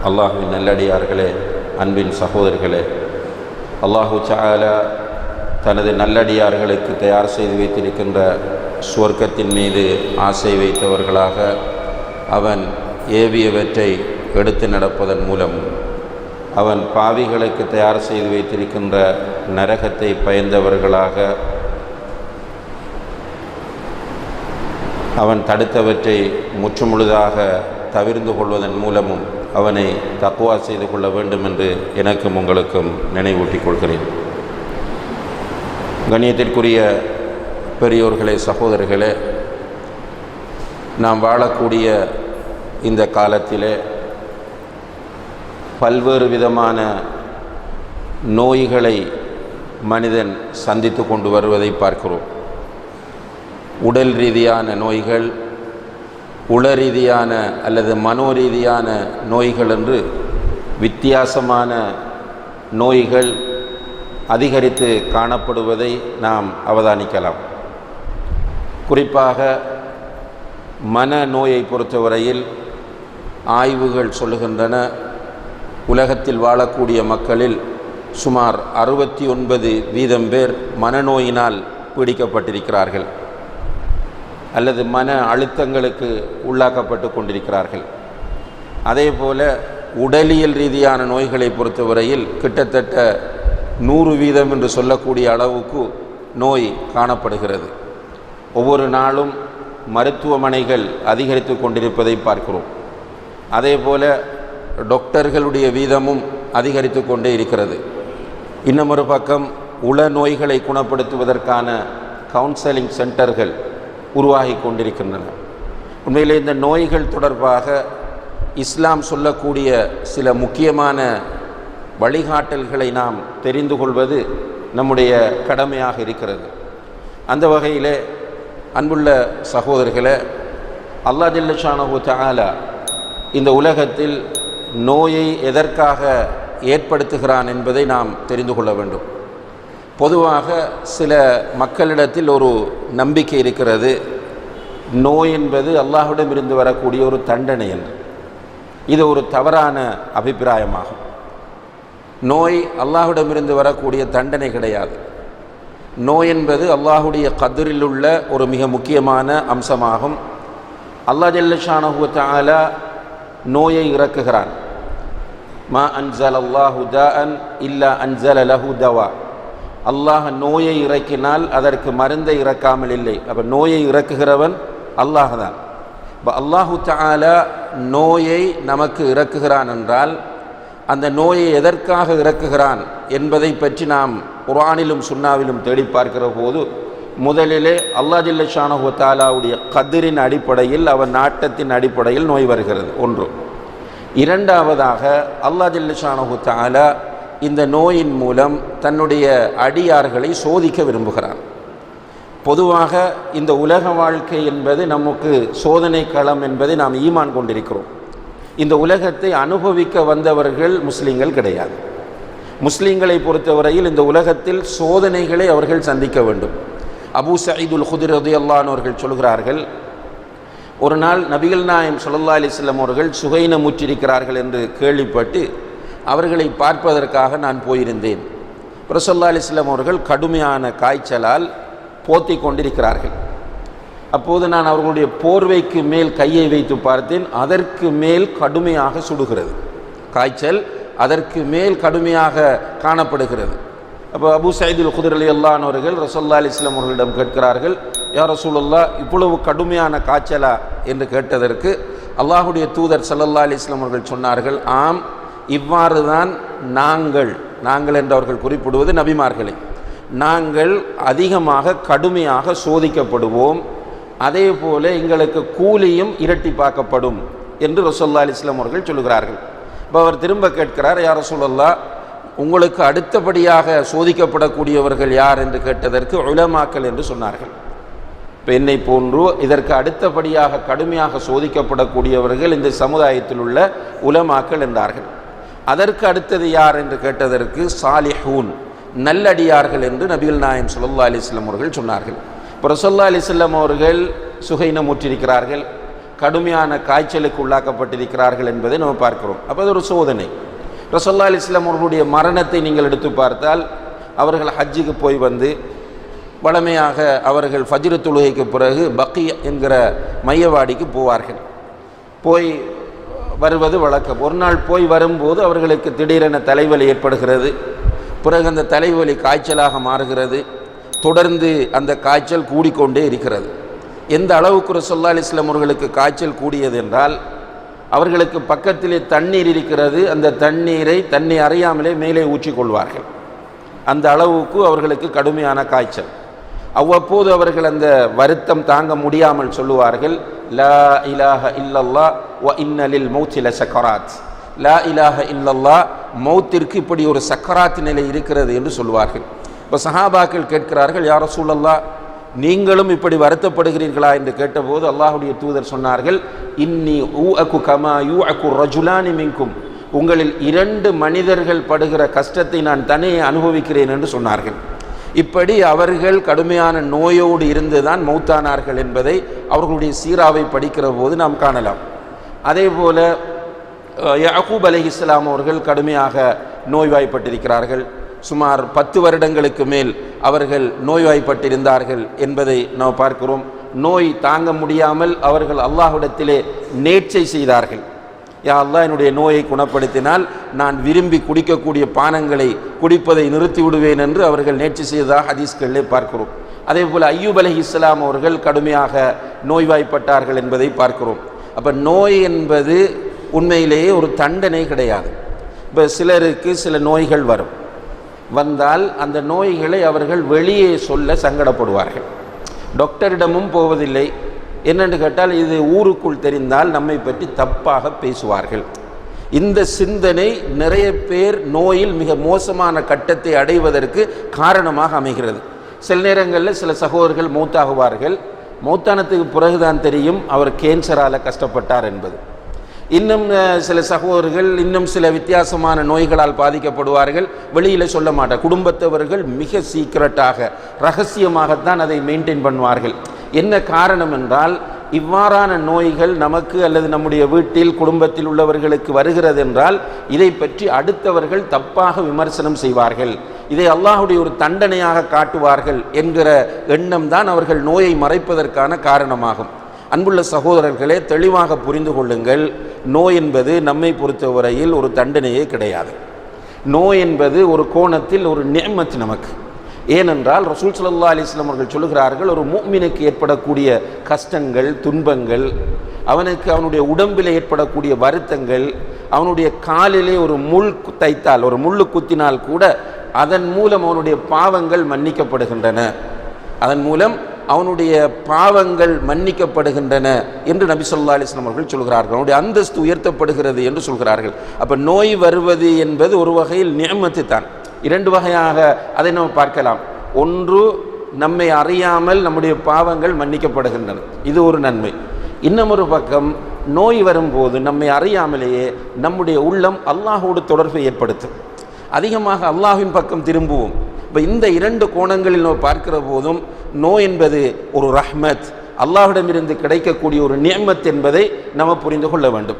அல்லாஹுவின் நல்லடியார்களே அன்பின் சகோதரர்களே அல்லாஹு சாலா தனது நல்லடியார்களுக்கு தயார் செய்து வைத்திருக்கின்ற சுவர்க்கத்தின் மீது ஆசை வைத்தவர்களாக அவன் ஏவியவற்றை எடுத்து நடப்பதன் மூலம் அவன் பாவிகளுக்கு தயார் செய்து வைத்திருக்கின்ற நரகத்தை பயந்தவர்களாக அவன் தடுத்தவற்றை முற்றுமுழுதாக தவிர்ந்து கொள்வதன் மூலமும் அவனை தக்குவா செய்து கொள்ள வேண்டும் என்று எனக்கும் உங்களுக்கும் நினைவூட்டிக் கொள்கிறேன். கண்ணியத்திற்குரிய பெரியோர்களே சகோதரர்களே நாம் வாழக்கூடிய இந்த காலத்திலே பல்வேறு விதமான நோய்களை மனிதன் சந்தித்து கொண்டு வருவதை பார்க்கிறோம். உடல் ரீதியான நோய்கள் உளரீதியான அல்லது மனோரீதியான நோய்கள் என்று வித்தியாசமான நோய்கள் அதிகரித்து காணப்படுவதை நாம் அவதானிக்கலாம். குறிப்பாக மன நோயை பொறுத்தவரையில் ஆய்வுகள் சொல்லுகின்றன உலகத்தில் வாழக்கூடிய மக்களில் சுமார் அறுபத்தி ஒன்பது வீதம் பேர் மனநோயினால் பீடிக்கப்பட்டிருக்கிறார்கள். அல்லது மன அழுத்தங்களுக்கு உள்ளாக்கப்பட்டு கொண்டிருக்கிறார்கள். அதே போல உடலியல் ரீதியான நோய்களை பொறுத்தவரையில் கிட்டத்தட்ட நூறு வீதம் என்று சொல்லக்கூடிய அளவுக்கு நோய் காணப்படுகிறது. ஒவ்வொரு நாளும் மருத்துவமனைகள் அதிகரித்து கொண்டிருப்பதை பார்க்கிறோம். அதே போல டாக்டர்களுடைய வீதமும் அதிகரித்து கொண்டே இருக்கிறது. இன்னமொரு பக்கம் உள நோய்களை குணப்படுத்துவதற்கான கவுன்சலிங் சென்டர்கள் உருவாகி கொண்டிருக்கின்றன உண்மையிலே இந்த நோய்கள் தொடர்பாக இஸ்லாம் சொல்லக்கூடிய சில முக்கியமான வழிகாட்டல்களை நாம் தெரிந்து கொள்வது நம்முடைய கடமையாக இருக்கிறது. அந்த வகையிலே அன்புள்ள சகோதரர்களே அல்லா ஜில்லஷானு தாலா இந்த உலகத்தில் நோயை எதற்காக ஏற்படுத்துகிறான் என்பதை நாம் தெரிந்து கொள்ள வேண்டும். பொதுவாக சில மக்களிடத்தில் ஒரு நம்பிக்கை இருக்கிறது. நோய் என்பது அல்லாஹ்விடமிருந்து வரக்கூடிய ஒரு தண்டனை என்று. இது ஒரு தவறான அபிப்பிராயமாகும். நோய் அல்லாஹுடமிருந்து வரக்கூடிய தண்டனை கிடையாது. நோய் என்பது அல்லாஹுடைய கதிரில் உள்ள ஒரு மிக முக்கியமான அம்சமாகும். அல்லாஹ் ஜல்லஷானஹு தாலா நோயை இறக்குகிறான். மா அன்சல் அல்லாஹு அன் இல்லா அன்சல் லஹு தவா. அல்லாஹ் நோயை இறக்கினால் அதற்கு மருந்தை இறக்காமல் இல்லை. அப்போ நோயை இறக்குகிறவன் அல்லாஹ் தான். இப்போ அல்லாஹு தாலா நோயை நமக்கு இறக்குகிறான் என்றால் அந்த நோயை எதற்காக இறக்குகிறான் என்பதை பற்றி நாம் குரானிலும் சுன்னாவிலும் தேடி பார்க்கிற போது முதலிலே அல்லா ஜில்ல ஷானஹு தாலாவுடைய கதிரின் அடிப்படையில் அவன் நாட்டத்தின் அடிப்படையில் நோய் வருகிறது. ஒன்று. இரண்டாவதாக அல்லா ஜில்ல தாலா இந்த நோயின் மூலம் தன்னுடைய அடியார்களை சோதிக்க விரும்புகிறான். பொதுவாக இந்த உலக வாழ்க்கை என்பது நமக்கு சோதனை களம் என்பதை நாம் ஈமான் கொண்டிருக்கிறோம். இந்த உலகத்தை அனுபவிக்க வந்தவர்கள் முஸ்லீம்கள் கிடையாது. முஸ்லீம்களை பொறுத்தவரையில் இந்த உலகத்தில் சோதனைகளை அவர்கள் சந்திக்க வேண்டும். அபு சயீதுல் ஹுதிர் ரதியல்லானவர்கள் சொல்கிறார்கள் ஒரு நாள் நபிகள் நாயம் சுல்லா அலிஸ்லம் அவர்கள் சுகைனமுற்றிருக்கிறார்கள் என்று கேள்விப்பட்டு அவர்களை பார்ப்பதற்காக நான் போயிருந்தேன். பிரசல்லா அலிஸ்லாம் அவர்கள் கடுமையான காய்ச்சலால் போத்தி கொண்டிருக்கிறார்கள். அப்போது நான் அவர்களுடைய போர்வைக்கு மேல் கையை வைத்து பார்த்தேன். அதற்கு மேல் கடுமையாக சுடுகிறது. காய்ச்சல் அதற்கு மேல் கடுமையாக காணப்படுகிறது. அப்போ அபு சயீதுல் குதிர் அலி அல்லானவர்கள் ரசல்லா அலிஸ்லாம் அவர்களிடம் கேட்கிறார்கள் யார் ரசூலுல்லா இவ்வளவு கடுமையான காய்ச்சலா? என்று கேட்டதற்கு அல்லாஹுடைய தூதர் சல்லல்லா அலிஸ்லாம் அவர்கள் சொன்னார்கள் ஆம் இவ்வாறு தான் நாங்கள் நாங்கள் என்று அவர்கள் குறிப்பிடுவது நபிமார்களை நாங்கள் அதிகமாக கடுமையாக சோதிக்கப்படுவோம். அதே போல எங்களுக்கு கூலியும் இரட்டிப்பாக்கப்படும் என்று ரசோல்லா அலிஸ்லாம் அவர்கள் சொல்லுகிறார்கள். இப்போ அவர் திரும்ப கேட்கிறார் யார் ரசூலல்லா உங்களுக்கு அடுத்தபடியாக சோதிக்கப்படக்கூடியவர்கள் யார்? என்று கேட்டதற்கு உலமாக்கல் என்று சொன்னார்கள். இப்போ என்னை போன்று இதற்கு அடுத்தபடியாக கடுமையாக சோதிக்கப்படக்கூடியவர்கள் இந்த சமுதாயத்தில் உள்ள உலமாக்கல் என்றார்கள். அதற்கு அடுத்தது யார் என்று கேட்டதற்கு சாலிஹூன் நல்லடியார்கள் என்று நபிகள் நாயம் சுல்லா அலிஸ்லம் அவர்கள் சொன்னார்கள். இப்போ ரசல்லா அலிஸ்லம் அவர்கள் சுகைனம் ஊற்றிருக்கிறார்கள் கடுமையான காய்ச்சலுக்கு உள்ளாக்கப்பட்டிருக்கிறார்கள் என்பதை நம்ம பார்க்கிறோம். அப்போ அது ஒரு சோதனை. ரசல்லா அலிஸ்லாம் அவர்களுடைய மரணத்தை நீங்கள் எடுத்து பார்த்தால் அவர்கள் ஹஜ்ஜுக்கு போய் வந்து வளமையாக அவர்கள் ஃபஜ்ரு தொழுகைக்கு பிறகு பக்கி என்கிற மையவாடிக்கு போவார்கள். போய் வருவது வழக்கம். ஒரு நாள் போய் வரும்போது அவர்களுக்கு திடீரென தலைவலி ஏற்படுகிறது. பிறகு அந்த தலைவலி காய்ச்சலாக மாறுகிறது. தொடர்ந்து அந்த காய்ச்சல் கூடிக்கொண்டே இருக்கிறது. எந்த அளவுக்கு ரசல்லா அலிஸ்லாம் அவர்களுக்கு காய்ச்சல் கூடியது என்றால் அவர்களுக்கு பக்கத்திலே தண்ணீர் இருக்கிறது. அந்த தண்ணீரை தண்ணி அறியாமலே மேலே ஊற்றிக்கொள்வார்கள். அந்த அளவுக்கு அவர்களுக்கு கடுமையான காய்ச்சல். அவ்வப்போது அவர்கள் அந்த வருத்தம் தாங்க முடியாமல் சொல்லுவார்கள் லா இலாஹ இல்லல்லா வ இன்னலில் மௌத்தில சக்கராத். லா இலாஹ இல்லல்லா மௌத்திற்கு இப்படி ஒரு சக்கராத் நிலை இருக்கிறது என்று சொல்லுவார்கள். இப்போ சஹாபாக்கள் கேட்கிறார்கள் யார சூழல்லா நீங்களும் இப்படி வருத்தப்படுகிறீர்களா? என்று கேட்டபோது அல்லாஹுடைய தூதர் சொன்னார்கள் இன்னி ஊ அக்கு கமா யூ அக்கு ரஜுலானி மிங்கும் உங்களில் இரண்டு மனிதர்கள் படுகிற கஷ்டத்தை நான் தனியே அனுபவிக்கிறேன் என்று சொன்னார்கள். இப்படி அவர்கள் கடுமையான நோயோடு இருந்துதான் மௌத்தானார்கள் என்பதை அவர்களுடைய சீராவை படிக்கிற போது நாம் காணலாம். அதே போல யாக்கூப் அலி இஸ்லாம் அவர்கள் கடுமையாக நோய்வாய்ப்பட்டிருக்கிறார்கள். சுமார் பத்து வருடங்களுக்கு மேல் அவர்கள் நோய்வாய்ப்பட்டிருந்தார்கள் என்பதை நாம் பார்க்கிறோம். நோய் தாங்க முடியாமல் அவர்கள் அல்லாஹ்விடத்திலே நேர்ச்சை செய்தார்கள். யா அல்லா என்னுடைய நோயை குணப்படுத்தினால் நான் விரும்பி குடிக்கக்கூடிய பானங்களை குடிப்பதை நிறுத்தி விடுவேன் என்று அவர்கள் நேற்று செய்ததாக ஹதீஸ்களிலே பார்க்கிறோம். அதே போல் ஐயூப் அலி இஸ்லாம் அவர்கள் கடுமையாக நோய்வாய்ப்பட்டார்கள் என்பதை பார்க்கிறோம். அப்போ நோய் என்பது உண்மையிலேயே ஒரு தண்டனை கிடையாது. இப்போ சிலருக்கு சில நோய்கள் வரும். வந்தால் அந்த நோய்களை அவர்கள் வெளியே சொல்ல சங்கடப்படுவார்கள். டாக்டரிடமும் போவதில்லை. என்னென்று கேட்டால் இது ஊருக்குள் தெரிந்தால் நம்மை பற்றி தப்பாக பேசுவார்கள். இந்த சிந்தனை நிறைய பேர் நோயில் மிக மோசமான கட்டத்தை அடைவதற்கு காரணமாக அமைகிறது. சில நேரங்களில் சில சகோதரர்கள் மௌத்தாகுவார்கள். மௌத்தானத்துக்கு பிறகுதான் தெரியும் அவர் கேன்சரால் கஷ்டப்பட்டார் என்பது. இன்னும் சில சகோதரர்கள் இன்னும் சில வித்தியாசமான நோய்களால் பாதிக்கப்படுவார்கள். வெளியில் சொல்ல மாட்டார். குடும்பத்தவர்கள் மிக சீக்கிரட்டாக ரகசியமாகத்தான் அதை மெயின்டைன் பண்ணுவார்கள். என்ன காரணம் என்றால் இவ்வாறான நோய்கள் நமக்கு அல்லது நம்முடைய வீட்டில் குடும்பத்தில் உள்ளவர்களுக்கு வருகிறது என்றால் இதை பற்றி அடுத்தவர்கள் தப்பாக விமர்சனம் செய்வார்கள். இதை அல்லாஹுடைய ஒரு தண்டனையாக காட்டுவார்கள் என்கிற எண்ணம் தான் அவர்கள் நோயை மறைப்பதற்கான காரணமாகும். அன்புள்ள சகோதரர்களே தெளிவாக புரிந்து கொள்ளுங்கள் நோய் என்பது நம்மை பொறுத்தவரையில் ஒரு தண்டனையே கிடையாது. நோய் என்பது ஒரு கோணத்தில் ஒரு நேமத்து நமக்கு. ஏனென்றால் ரசூல் சல்லா அலிஸ்லாம் அவர்கள் சொல்லுகிறார்கள் ஒரு மூமினுக்கு ஏற்படக்கூடிய கஷ்டங்கள் துன்பங்கள் அவனுக்கு அவனுடைய உடம்பில் ஏற்படக்கூடிய வருத்தங்கள் அவனுடைய காலிலே ஒரு முள் தைத்தால் ஒரு முள்ளு குத்தினால் கூட அதன் மூலம் அவனுடைய பாவங்கள் மன்னிக்கப்படுகின்றன. அதன் மூலம் அவனுடைய பாவங்கள் மன்னிக்கப்படுகின்றன என்று நபி சொல்லா அலிஸ்லாம் அவர்கள் சொல்கிறார்கள். அவனுடைய அந்தஸ்து உயர்த்தப்படுகிறது என்று சொல்கிறார்கள். அப்போ நோய் வருவது என்பது ஒரு வகையில் நியமத்து தான் இரண்டு வகையாக அதை நம்ம பார்க்கலாம். ஒன்று நம்மை அறியாமல் நம்முடைய பாவங்கள் மன்னிக்கப்படுகின்றன. இது ஒரு நன்மை. இன்னமொரு பக்கம் நோய் வரும்போது நம்மை அறியாமலேயே நம்முடைய உள்ளம் அல்லாஹோடு தொடர்பை ஏற்படுத்தும். அதிகமாக அல்லாஹின் பக்கம் திரும்புவோம். இப்போ இந்த இரண்டு கோணங்களில் நம்ம பார்க்கிற போதும் நோய் என்பது ஒரு ரஹ்மத். அல்லாஹ்விடமிருந்து கிடைக்கக்கூடிய ஒரு நியமத் என்பதை நம்ம புரிந்து கொள்ள வேண்டும்.